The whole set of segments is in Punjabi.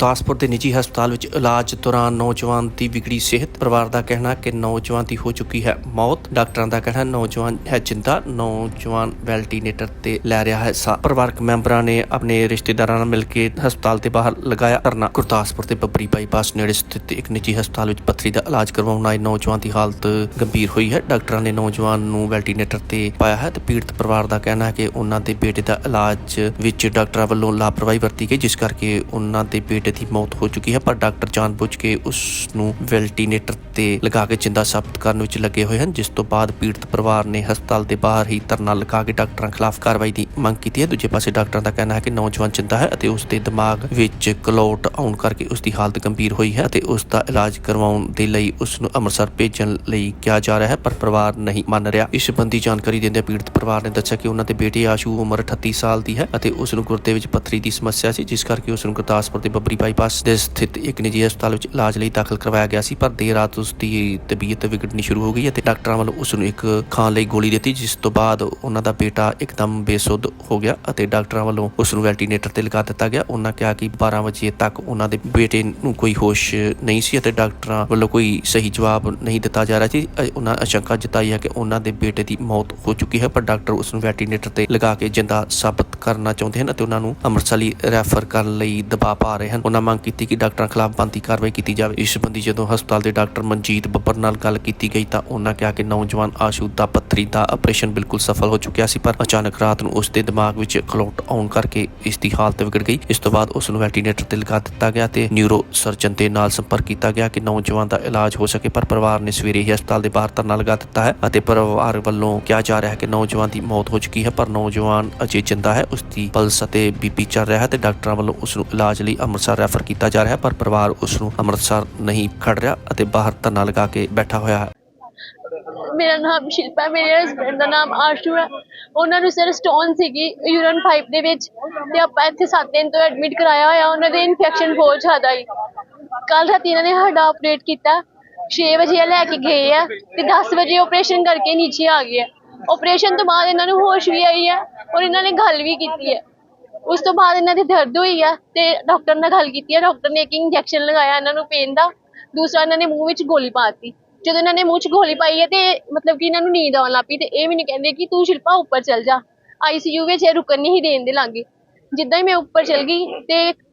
ਗੁਰਦਾਸਪੁਰ ਦੇ ਨਿੱਜੀ ਹਸਪਤਾਲ ਵਿੱਚ ਇਲਾਜ ਦੌਰਾਨ ਨੌਜਵਾਨ ਦੀ ਵਿਗੜੀ ਸਿਹਤ ਪਰਿਵਾਰ ਦਾ ਕਹਿਣਾ ਕਿ ਨੌਜਵਾਨ ਦੀ ਹੋ ਚੁੱਕੀ ਹੈ ਮੌਤ। ਡਾਕਟਰਾਂ ਦਾ ਕਹਿਣਾ, ਨੌਜਵਾਨ ਹੈ ਜਿੰਦਾ, ਨੌਜਵਾਨ ਵੈਂਟੀਲੇਟਰ ਤੇ ਲੈ ਰਿਹਾ ਹੈ ਸਾਹ। ਪਰਿਵਾਰਕ ਮੈਂਬਰਾਂ ਨੇ ਆਪਣੇ ਰਿਸ਼ਤੇਦਾਰਾਂ ਨਾਲ ਮਿਲ ਕੇ ਹਸਪਤਾਲ ਦੇ ਬਾਹਰ ਲਗਾਇਆ ਧਰਨਾ। ਗੁਰਦਾਸਪੁਰ ਦੇ ਬੱਬਰੀ ਬਾਈਪਾਸ ਨੇੜੇ ਸਥਿਤ ਇੱਕ ਨਿੱਜੀ ਹਸਪਤਾਲ ਵਿੱਚ ਪੱਥਰੀ ਦਾ ਇਲਾਜ ਕਰਵਾਉਣ ਆਏ ਨੌਜਵਾਨ ਦੀ ਹਾਲਤ ਗੰਭੀਰ ਹੋਈ ਹੈ। ਡਾਕਟਰਾਂ ਨੇ ਨੌਜਵਾਨ ਨੂੰ ਵੈਲਟੀਨੇਟਰ ਤੇ ਪਾਇਆ ਹੈ ਤੇ ਪੀੜਤ ਪਰਿਵਾਰ ਦਾ ਕਹਿਣਾ ਹੈ ਕਿ ਉਹਨਾਂ ਦੇ ਬੇਟੇ ਦਾ ਇਲਾਜ ਵਿੱਚ ਡਾਕਟਰਾਂ ਵੱਲੋਂ ਲਾਪਰਵਾਹੀ ਵਰਤੀ ਗਈ, ਜਿਸ ਕਰਕੇ ਉਹਨਾਂ ਦੇ ਬੇਟੇ ਦੀ ਮੌਤ ਹੋ ਚੁੱਕੀ ਹੈ, ਪਰ ਡਾਕਟਰ ਜਾਣਬੁੱਝ ਕੇ ਉਸ ਨੂੰ ਵੈਂਟੀਲੇਟਰ ਤੇ ਲਗਾ ਕੇ ਜਿੰਦਾ ਸਾਬਤ ਕਰਨ ਵਿੱਚ ਲੱਗੇ ਹੋਏ ਹਨ, ਜਿਸ ਤੋਂ ਬਾਅਦ ਪੀੜਤ ਪਰਿਵਾਰ ਨੇ ਹਸਪਤਾਲ ਦੇ ਬਾਹਰ ਹੀ ਧਰਨਾ ਲਗਾ ਕੇ ਡਾਕਟਰਾਂ ਖਿਲਾਫ ਕਾਰਵਾਈ ਦੀ ਮੰਗ ਕੀਤੀ ਹੈ। ਦੂਜੇ ਪਾਸੇ ਡਾਕਟਰਾਂ ਦਾ ਕਹਿਣਾ ਹੈ ਕਿ ਨੌਜਵਾਨ ਜਿੰਦਾ ਹੈ ਅਤੇ ਉਸ ਦੇ ਦਿਮਾਗ ਵਿੱਚ ਕਲੌਟ ਆਉਣ ਕਰਕੇ ਉਸ ਦੀ ਹਾਲਤ ਗੰਭੀਰ ਹੋਈ ਹੈ ਅਤੇ ਉਸ ਦਾ ਇਲਾਜ ਕਰਵਾਉਣ ਦੇ ਲਈ ਉਸ ਨੂੰ ਅੰਮ੍ਰਿਤਸਰ ਭੇਜਣ ਲਈ ਕਿਹਾ ਜਾ ਰਿਹਾ ਹੈ, ਪਰ ਪਰਿਵਾਰ ਨਹੀਂ ਮੰਨ ਰਿਹਾ। ਇਸ ਸੰਬੰਧੀ ਜਾਣਕਾਰੀ ਦਿੰਦੇ ਪੀੜਤ ਪਰਿਵਾਰ ਨੇ ਦੱਸਿਆ ਕਿ ਉਹਨਾਂ ਦੇ ਬੇਟੇ ਆਸ਼ੂ ਉਮਰ 38 ਸਾਲ ਦੀ ਹੈ ਅਤੇ ਉਸ ਨੂੰ ਗੁਰਦੇ ਵਿੱਚ ਪੱਥਰੀ ਦੀ ਸਮੱਸਿਆ ਸੀ, ਜਿਸ ਕਰਕੇ ਉਸ ਨੂੰ ਗੁਰਦਾਸਪੁਰ ਦੇ ਬੱਬਰੀ ਬਾਈਪਾਸ ਦੇ ਸਥਿਤ ਇੱਕ ਨਿੱਜੀ ਹਸਪਤਾਲ ਵਿੱਚ ਇਲਾਜ ਲਈ ਦਾਖਲ ਕਰਵਾਇਆ ਗਿਆ ਸੀ, ਪਰ ਦੇਰ ਰਾਤ ਉਸ ਦੀ ਤਬੀਅਤ ਵਿਗੜਨੀ ਸ਼ੁਰੂ ਹੋ ਗਈ ਅਤੇ ਡਾਕਟਰਾਂ ਵੱਲੋਂ ਉਸ ਨੂੰ ਇੱਕ ਖਾਣ ਲਈ ਗੋਲੀ ਦਿੱਤੀ, ਜਿਸ ਤੋਂ ਬਾਅਦ ਉਹਨਾਂ ਦਾ ਬੇਟਾ ਇੱਕਦਮ ਬੇਸੁੱਧ ਹੋ ਗਿਆ ਅਤੇ ਡਾਕਟਰਾਂ ਵੱਲੋਂ ਉਸ ਨੂੰ ਵੈਂਟੀਲੇਟਰ ਤੇ ਲਗਾ ਦਿੱਤਾ ਗਿਆ। ਉਹਨਾਂ ਕਿਹਾ ਕਿ 12 ਵਜੇ ਤੱਕ ਉਹਨਾਂ ਦੇ ਬੇਟੇ ਨੂੰ ਕੋਈ ਹੋਸ਼ ਨਹੀਂ ਸੀ ਅਤੇ ਡਾਕਟਰਾਂ ਵੱਲੋਂ ਕੋਈ ਸਹੀ ਜਵਾਬ ਨਹੀਂ ਦਿੱਤਾ ਜਾ ਰਿਹਾ ਸੀ। ਅ- ਉਹਨਾਂ ਅਸ਼ੰਕਾ ਜਤਾਈ ਹੈ ਕਿ ਉਹਨਾਂ ਦੇ ਬੇਟੇ ਦੀ ਮੌਤ ਹੋ ਚੁੱਕੀ ਹੈ, ਪਰ ਡਾਕਟਰ ਉਸ ਨੂੰ ਵੈਂਟੀਲੇਟਰ ਤੇ ਲਗਾ ਕੇ ਜਿੰਦਾ ਸਾਬਤ ਕਰਨਾ ਚਾਹੁੰਦੇ ਹਨ ਅਤੇ ਉਹਨਾਂ ਨੂੰ ਅੰਮ੍ਰਿਤਸਰ ਲਈ ਰੈਫਰ ਕਰਨ ਲਈ ਦਬਾਅ ਪਾ ਰਹੇ ਹਨ। ਉਹਨਾਂ ਮੰਗ ਕੀਤੀ ਕਿ ਡਾਕਟਰਾਂ ਖਿਲਾਫ ਬਣਦੀ ਕਾਰਵਾਈ ਕੀਤੀ ਜਾਵੇ। ਇਸ ਸੰਬੰਧੀ ਜਦੋਂ ਹਸਪਤਾਲ ਦੇ ਡਾਕਟਰ ਮਨਜੀਤ ਬੱਬਰ ਨਾਲ ਗੱਲ ਕੀਤੀ ਗਈ ਤਾਂ ਉਹਨਾਂ ਕਿਹਾ ਕਿ ਨੌਜਵਾਨ ਆਸ਼ੂ ਦਾ ਪੱਥਰੀ ਦਾ ਆਪਰੇਸ਼ਨ ਬਿਲਕੁਲ ਸਫਲ ਹੋ ਚੁੱਕਿਆ ਸੀ, ਪਰ ਅਚਾਨਕ ਰਾਤ ਨੂੰ ਉਸ ਦੇ ਦਿਮਾਗ ਵਿੱਚ ਖਲੋਟ ਆਉਣ ਕਰਕੇ ਇਸ ਦੀ ਹਾਲਤ ਵਿਗੜ ਗਈ। ਇਸ ਤੋਂ ਬਾਅਦ ਉਸ ਨੂੰ ਵੈਂਟੀਲੇਟਰ ਤੇ ਲਗਾ ਦਿੱਤਾ ਗਿਆ ਤੇ ਨਿਊਰੋ ਸਰਜਨ ਦੇ ਨਾਲ ਸੰਪਰਕ ਕੀਤਾ ਗਿਆ ਕਿ ਨੌਜਵਾਨ ਦਾ ਇਲਾਜ ਹੋ ਸਕੇ, ਪਰ ਪਰਿਵਾਰ ਨੇ ਸਵੇਰੇ ਹੀ ਹਸਪਤਾਲ ਦੇ ਬਾਹਰ ਧਰਨਾ ਲਗਾ ਦਿੱਤਾ ਹੈ ਅਤੇ ਪਰਿਵਾਰ ਵੱਲੋਂ ਕਿਹਾ ਜਾ ਰਿਹਾ ਹੈ ਕਿ ਨੌਜਵਾਨ ਦੀ ਮੌਤ ਹੋ ਚੁੱਕੀ ਹੈ, ਪਰ ਨੌਜਵਾਨ ਅਜੇ ਜਿੰਦਾ ਹੈ, ਉਸ ਦੀ ਪਲਸ ਅਤੇ ਬੀਪੀ ਚੱਲ ਰਿਹਾ ਹੈ ਤੇ ਡਾਕਟਰਾਂ ਵੱਲੋਂ ਉਸ ਨੂੰ ਇਲਾਜ ਲਈ ਅੰਮ੍ਰਿਤਸਰ ਰੈਫਰ ਕੀਤਾ ਜਾ ਰਿਹਾ ਪਰ ਪਰਿਵਾਰ ਉਸ ਨੂੰ ਅੰਮ੍ਰਿਤਸਰ ਨਹੀਂ ਖੜ ਰਿਹਾ ਅਤੇ ਬਾਹਰ ਧਰਨਾ ਲਗਾ ਕੇ ਬੈਠਾ ਹੋਇਆ ਹੈ। ਮੇਰਾ ਨਾਮ ਸ਼ਿਲਪਾ ਮੇਰੇ ਹਸਬੰਡ ਦਾ ਨਾਮ ਆਸ਼ੂ ਹੈ। ਉਹਨਾਂ ਨੂੰ ਸਰ ਸਟੋਨ ਸੀਗੀ ਯੂਰਨ ਪਾਈਪ ਦੇ ਵਿੱਚ ਤੇ ਆਪਾਂ ਇੱਥੇ 7 ਦਿਨ ਤੋਂ ਐਡਮਿਟ ਕਰਾਇਆ ਹੋਇਆ, ਉਹਨਾਂ ਦੇ ਇਨਫੈਕਸ਼ਨ ਬਹੁਤ ਜ਼ਿਆਦਾ ਹੈ ਕੱਲ ਰਾਤੀ ਇਹਨਾਂ ਨੇ ਸਾਡਾ ਆਪਰੇਟ ਕੀਤਾ 6 ਵਜੇ ਇਹ ਲੈ ਕੇ ਗਏ ਆ ਤੇ 10 ਵਜੇ ਆਪਰੇਸ਼ਨ ਕਰਕੇ ਨੀਚੇ ਆ ਗਏ ਆ। ਆਪਰੇਸ਼ਨ ਤੋਂ ਬਾਅਦ ਇਹਨਾਂ ਨੂੰ ਹੋਸ਼ ਵੀ ਆਈ ਹੈ ਔਰ ਇਹਨਾਂ ਨੇ ਗੱਲ ਵੀ ਕੀਤੀ ਹੈ ਉਸ ਤੋਂ ਬਾਅਦ ਇਹਨਾਂ ਦੀ ਦਰਦ ਹੋਈ ਆ ਤੇ ਡਾਕਟਰ ਨਾਲ ਗੱਲ ਕੀਤੀ ਹੈ ਡਾਕਟਰ ਨੇ ਇੱਕ ਇੰਜੈਕਸ਼ਨ ਲਗਾਇਆ ਇਹਨਾਂ ਨੂੰ ਪੇਨ ਦਾ। ਦੂਸਰਾ ਇਹਨਾਂ ਨੇ ਮੂੰਹ ਵਿੱਚ ਗੋਲੀ ਪਾਤੀ ਜਦੋਂ ਇਹਨਾਂ ਨੇ ਮੂੰਹ 'ਚ ਗੋਲੀ ਪਾਈ ਹੈ ਤੇ ਮਤਲਬ ਕਿ ਇਹਨਾਂ ਨੂੰ ਨੀਂਦ ਆਉਣ ਲੱਗ ਪਈ ਤੇ ਇਹ ਮੈਨੂੰ ਕਹਿੰਦੇ ਕਿ ਤੂੰ ਸ਼ਿਲਪਾ ਉੱਪਰ ਚੱਲ ਜਾ। ਆਈਸੀਯੂ ਵਿੱਚ ਇਹ ਰੁਕਣ ਨਹੀਂ ਦੇਣ ਦੇ ਲਾਂਗੇ। ਜਿੱਦਾਂ ਹੀ ਮੈਂ ਉੱਪਰ ਚਲ ਗਈ ਤੇ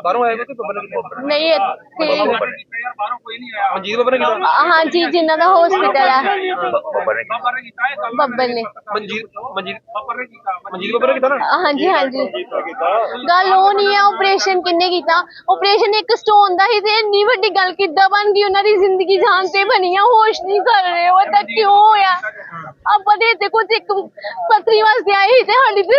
ਬਾਹਰੋਂ ਆਏ ਕੋਈ ਬੱਬਰ ਨੇ ਨਹੀਂ ਇੱਥੇ ਬਾਹਰੋਂ ਕੋਈ ਨਹੀਂ ਆਇਆ ਮਨਜੀਤ ਬੱਬਰ ਨੇ ਕੀਤਾ? ਹਾਂਜੀ ਜਿਨ੍ਹਾਂ ਦਾ ਹਸਪੀਟਲ ਹੈ ਬੱਬਰ ਨੇ ਬੱਬਰ ਨੇ ਕੀਤਾ। ਬੱਬਲ ਨੇ। ਮਨਜੀਤ ਮਨਜੀਤ ਬੱਬਰ ਨੇ ਕੀਤਾ। ਮਨਜੀਤ ਬੱਬਰ ਨੇ ਕੀਤਾ ਨਾ? ਹਾਂਜੀ ਹਾਂਜੀ। ਗੱਲ ਉਹ ਨਹੀਂ ਹੈ ਆਪਰੇਸ਼ਨ ਕਿੰਨੇ ਕੀਤਾ? ਆਪਰੇਸ਼ਨ ਇੱਕ ਸਟੋਨ ਦਾ ਹੀ ਤੇ ਇੰਨੀ ਵੱਡੀ ਗੱਲ ਕਿੱਦਾਂ ਬਣ ਗਈ? ਉਹਨਾਂ ਦੀ ਜ਼ਿੰਦਗੀ ਜਾਨ ਤੇ ਬਣੀ ਆ ਹੋਸ਼ ਨਹੀਂ ਕਰ ਰਹੇ ਉਹ ਤਾਂ ਕਿਉਂ ਹੋਇਆ? ਆਪਾਂ ਦੇ ਤੇ ਕੁਝ ਇੱਕ ਪਤਰੀ ਵਾਸਤੇ ਆਏ ਸੀ ਤੇ ਸਾਡੀ ਤੇ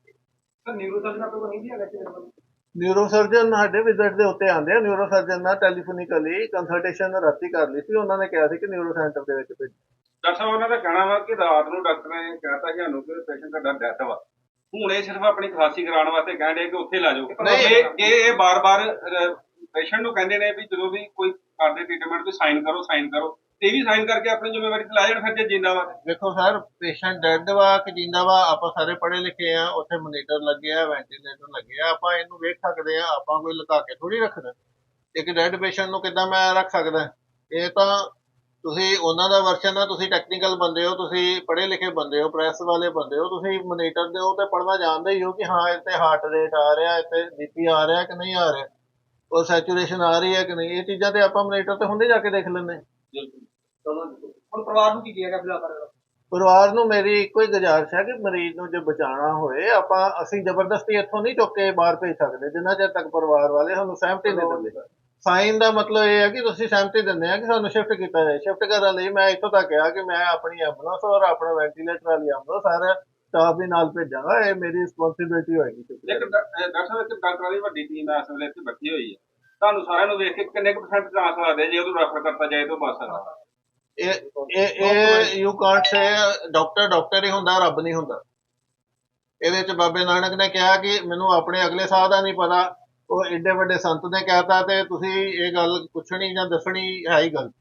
ਸਰ ਨਿਊਰੋਸਰਜਨ ਆਪਣੇ ਕੋਲ ਨਹੀਂ ਜੀ ਹੈਗਾ ਕਿਸੇ ਦਾ ਨਿਊਰੋ ਸਰਜਨ ਸਾਡੇ ਵਿਜ਼ਿਟ ਦੇ ਉੱਤੇ ਆਉਂਦੇ ਆ। ਨਿਊਰੋ ਸਰਜਨ ਨਾਲ ਟੈਲੀਫੋਨਿਕਲੀ ਕੰਸਲਟੇਸ਼ਨ ਰਾਤੀ ਕਰ ਲਈ ਸੀ। ਉਹਨਾਂ ਨੇ ਕਿਹਾ ਸੀ ਕਿ ਨਿਊਰੋ ਸੈਂਟਰ ਦੇ ਵਿੱਚ ਭੇਜੋ। ਡਾਕਟਰ ਸਾਹਿਬ ਉਹਨਾਂ ਦਾ ਕਹਿਣਾ ਵਾ ਕਿ ਰਾਤ ਨੂੰ ਡਾਕਟਰ ਨੇ ਕਹਿਤਾ ਸਾਨੂੰ ਕਿ ਪੇਸ਼ੈਂਟ ਦਾ ਡੈਥ ਵਾ। ਹੁਣ ਇਹ ਸਿਰਫ ਆਪਣੀ ਖਾਸੀ ਕਰਾਉਣ ਵਾਸਤੇ ਕਹਿਣ ਦੇ ਕਿ ਉੱਥੇ ਲਾ ਜਾਓ। ਨਹੀਂ। ਇਹ ਜੇ ਇਹ ਬਾਰ-ਬਾਰ ਪੇਸ਼ੈਂਟ ਨੂੰ ਕਹਿੰਦੇ ਨੇ ਵੀ ਜਦੋਂ ਵੀ ਕੋਈ ਕਰਦੇ ਟ੍ਰੀਟਮੈਂਟ ਤੇ ਸਾਈਨ ਕਰੋ ਸਾਈਨ ਕਰੋ। ਤੇ ਵੀ ਸਾਈਨ ਕਰਕੇ ਆਪਣੀ ਜ਼ਿੰਮੇਵਾਰੀ ਤੇ ਲਾ ਜਾਣ ਫਿਰ ਜੇ ਜਿੰਦਾ ਵਾ ਦੇਖੋ ਸਰ ਪੇਸ਼ੈਂਟ ਡੈਡ ਵਾ ਕਿ ਜਿੰਦਾ ਵਾ ਆਪਾਂ ਸਾਰੇ ਪੜ੍ਹੇ ਲਿਖੇ ਆ ਉੱਥੇ ਮੋਨੀਟਰ ਲੱਗੇ ਆ ਵੈਂਟੀਲੇਟਰ ਲੱਗੇ ਆ ਆਪਾਂ ਇਹਨੂੰ ਵੇਖ ਸਕਦੇ ਆ ਆਪਾਂ ਕੋਈ ਲੁਕਾ ਕੇ ਥੋੜੀ ਰੱਖਦਾ ਇੱਕ ਡੈਡ ਪੇਸ਼ੈਂਟ ਨੂੰ ਕਿੱਦਾਂ ਮੈਂ ਰੱਖ ਸਕਦਾ? ਇਹ ਤਾਂ ਤੁਸੀਂ ਉਹਨਾਂ ਦਾ ਵਰਸ਼ਨ ਆ ਤੁਸੀਂ ਟੈਕਨੀਕਲ ਬੰਦੇ ਹੋ ਤੁਸੀਂ ਪੜ੍ਹੇ ਲਿਖੇ ਬੰਦੇ ਹੋ ਪ੍ਰੈਸ ਵਾਲੇ ਬੰਦੇ ਹੋ ਤੁਸੀਂ ਮੋਨੀਟਰ ਦੇ ਉਹ ਤੇ ਪੜ੍ਹਨਾ ਜਾਣਦੇ ਹੀ ਹੋ ਕਿ ਹਾਂ ਇੱਥੇ ਹਾਰਟ ਰੇਟ ਆ ਰਿਹਾ ਇੱਥੇ ਬੀਪੀ ਆ ਰਿਹਾ ਕਿ ਨਹੀਂ ਆ ਰਿਹਾ ਉਹ ਸੈਚੂਰੇਸ਼ਨ ਆ ਰਹੀ ਹੈ ਕਿ ਨਹੀਂ? ਇਹ ਚੀਜ਼ਾਂ ਤੇ ਆਪਾਂ ਮੋਨੀਟਰ ਤੇ ਹੁੰਦੇ ਜਾ ਕੇ ਦੇਖ ਲੈਂਦੇ ਹਾਂ। ਹੁਣ ਪਰਿਵਾਰ ਨੂੰ ਕੀ ਕਹੇਗਾ ਫਿਲਹਾਲ ਪਰਿਵਾਰ ਨੂੰ ਮੇਰੀ ਇੱਕੋ ਹੀ ਗੁਜ਼ਾਰਿਸ਼ ਹੈ ਕਿ ਮਰੀਜ਼ ਨੂੰ ਜੇ ਬਚਾਉਣਾ ਹੋਏ ਆਪਾਂ ਅਸੀਂ ਜ਼ਬਰਦਸਤੀ ਇੱਥੋਂ ਨਹੀਂ ਚੁੱਕ ਕੇ ਬਾਹਰ ਭੇਜ ਸਕਦੇ ਜਿੰਨਾ ਚਿਰ ਤੱਕ ਪਰਿਵਾਰ ਵਾਲੇ ਸਾਨੂੰ ਸਹਿਮਤੀ ਨਹੀਂ ਦਿੰਦੇ। ਸਾਈਨ ਦਾ ਮਤਲਬ ਇਹ ਹੈ ਕਿ ਤੁਸੀਂ ਸਹਿਮਤੀ ਦਿੰਦੇ ਆ ਕਿ ਸਾਨੂੰ ਸ਼ਿਫਟ ਕੀਤਾ ਜਾਏ। ਸ਼ਿਫਟ ਕਰਨ ਲਈ ਮੈਂ ਇੱਥੋਂ ਤੱਕ ਕਿਹਾ ਕਿ ਮੈਂ ਆਪਣੀ ਐਂਬੂਲੈਂਸ ਔਰ ਆਪਣਾ ਵੈਂਟੀਲੇਟਰ ਵਾਲੀ ਐਂਬੂਲੈਂਸ ਸਾਰਾ ਸਟਾਫ ਵੀ ਨਾਲ ਭੇਜਾਂਗਾ ਇਹ ਮੇਰੀ ਰਿਸਪੌਂਸਿਬਿਲਟੀ ਹੋਏਗੀ। ਇੱਕ ਡਾ- ਅਹ ਡਾਕਟਰ ਸਾਹਿਬ ਇੱਕ ਡਾਕਟਰਾਂ ਦੀ ਵੱਡੀ ਟੀਮ ਇਸ ਵੇਲੇ ਇੱਥੇ ਬੈਠੀ ਹੋਈ ਹੈ। ਤੁਹਾਨੂੰ ਸਾਰਿਆਂ ਨੂੰ ਵੇਖ ਕੇ ਕਿੰਨੇ ਕੁ ਪਰਸੈਂਟ ਚਾਂਸ ਲੱਗਦੇ ਜੇ ਉਹਨੂੰ ਰੈਫਰ ਕਰਤਾ ਜਾਏ ਤਾਂ ਬਸ। ਇਹ ਇਹ you can't say doctor doctor ਹੀ ਹੁੰਦਾ ਰੱਬ ਨਹੀਂ ਹੁੰਦਾ। ਇਹਦੇ ਚ ਬਾਬੇ ਨਾਨਕ ਨੇ ਕਿਹਾ ਕਿ ਮੈਨੂੰ ਆਪਣੇ ਅਗਲੇ ਸਾਹ ਦਾ ਨਹੀਂ ਪਤਾ ਉਹ ਏਡੇ ਵੱਡੇ ਸੰਤ ਨੇ ਕਹਿਤਾ ਤੇ ਤੁਸੀਂ ਇਹ ਗੱਲ ਪੁੱਛਣੀ ਜਾਂ ਦੱਸਣੀ ਹੈ ਹੀ ਗਲਤ